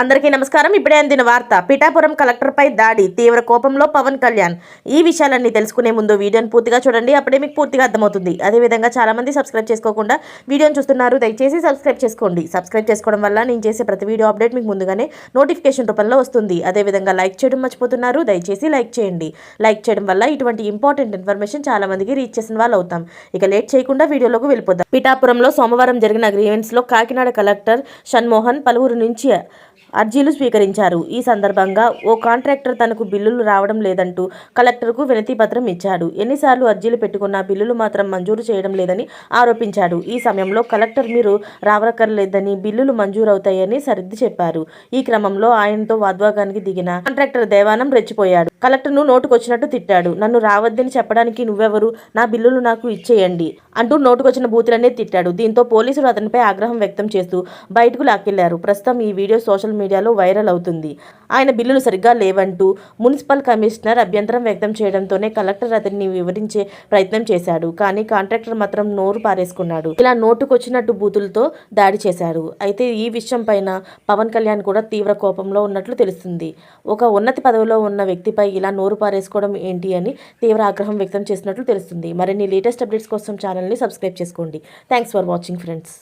అందరికీ నమస్కారం. ఇప్పుడే అందిన వార్త పిఠాపురం కలెక్టర్పై దాడి తీవ్ర కోపంలో పవన్ కళ్యాణ్. ఈ విషయాలన్నీ తెలుసుకునే ముందు వీడియోని పూర్తిగా చూడండి అప్పుడే మీకు పూర్తిగా అర్థమవుతుంది. అదేవిధంగా చాలామంది సబ్స్క్రైబ్ చేసుకోకుండా వీడియోని చూస్తున్నారు. దయచేసి సబ్స్క్రైబ్ చేసుకోండి. సబ్స్క్రైబ్ చేసుకోవడం వల్ల నేను చేసే ప్రతి వీడియో అప్డేట్ మీకు ముందుగానే నోటిఫికేషన్ రూపంలో వస్తుంది. అదేవిధంగా లైక్ చేయడం మర్చిపోతున్నారు. దయచేసి లైక్ చేయండి. లైక్ చేయడం వల్ల ఇటువంటి ఇంపార్టెంట్ ఇన్ఫర్మేషన్ చాలా మందికి రీచ్ చేసిన వాళ్ళు అవుతాం. ఇక లేట్ చేయకుండా వీడియోలోకి వెళ్ళిపోతాం పిఠాపురంలో సోమవారం జరిగిన గ్రీవెన్స్లో కాకినాడ కలెక్టర్ షణ్మోహన్ పలువురు నుంచి అర్జీలు స్వీకరించారు. ఈ సందర్భంగా ఓ కాంట్రాక్టర్ తనకు బిల్లులు రావడం లేదంటూ కలెక్టర్కు వినతిపత్రం ఇచ్చాడు. ఎన్నిసార్లు అర్జీలు పెట్టుకున్నా బిల్లులు మాత్రం మంజూరు చేయడం లేదని ఆరోపించాడు. ఈ సమయంలో కలెక్టర్ మీరు రావక్కర్లేదని బిల్లులు మంజూరవుతాయని సరిద్ది చెప్పారు. ఈ క్రమంలో ఆయనతో వాద్వాగానికి దిగిన కాంట్రాక్టర్ దేవానం రెచ్చిపోయాడు. కలెక్టర్ను నోటుకొచ్చినట్టు తిట్టాడు. నన్ను రావద్దని చెప్పడానికి నువ్వెవరు? నా బిల్లులు నాకు ఇచ్చేయండి అంటూ నోటుకొచ్చిన బూతులనే తిట్టాడు. దీంతో పోలీసులు అతనిపై ఆగ్రహం వ్యక్తం చేస్తూ బయటకు లాక్కెళ్ళారు. ప్రస్తుతం ఈ వీడియో సోషల్ మీడియాలో వైరల్ అవుతుంది. ఆయన బిల్లులు సరిగ్గా లేవంటూ మున్సిపల్ కమిషనర్ అభ్యంతరం వ్యక్తం చేయడంతోనే కలెక్టర్ అతన్ని వివరించే ప్రయత్నం చేశాడు. కానీ కాంట్రాక్టర్ మాత్రం నోరు పారేసుకున్నాడు. ఇలా నోటుకొచ్చినట్టు బూతులతో దాడి చేశాడు అయితే ఈ విషయం పైన పవన్ కళ్యాణ్ కూడా తీవ్ర కోపంలో ఉన్నట్లు తెలుస్తుంది. ఒక ఉన్నత పదవిలో ఉన్న వ్యక్తిపై ఇలా నోరు పారేసుకోవడం ఏంటి అని తీవ్ర ఆగ్రహం వ్యక్తం చేసినట్లు తెలుస్తుంది. మరిన్ని లేటెస్ట్ అప్డేట్స్ కోసం ఛానల్ని సబ్స్క్రైబ్ చేసుకోండి. Thanks for watching friends.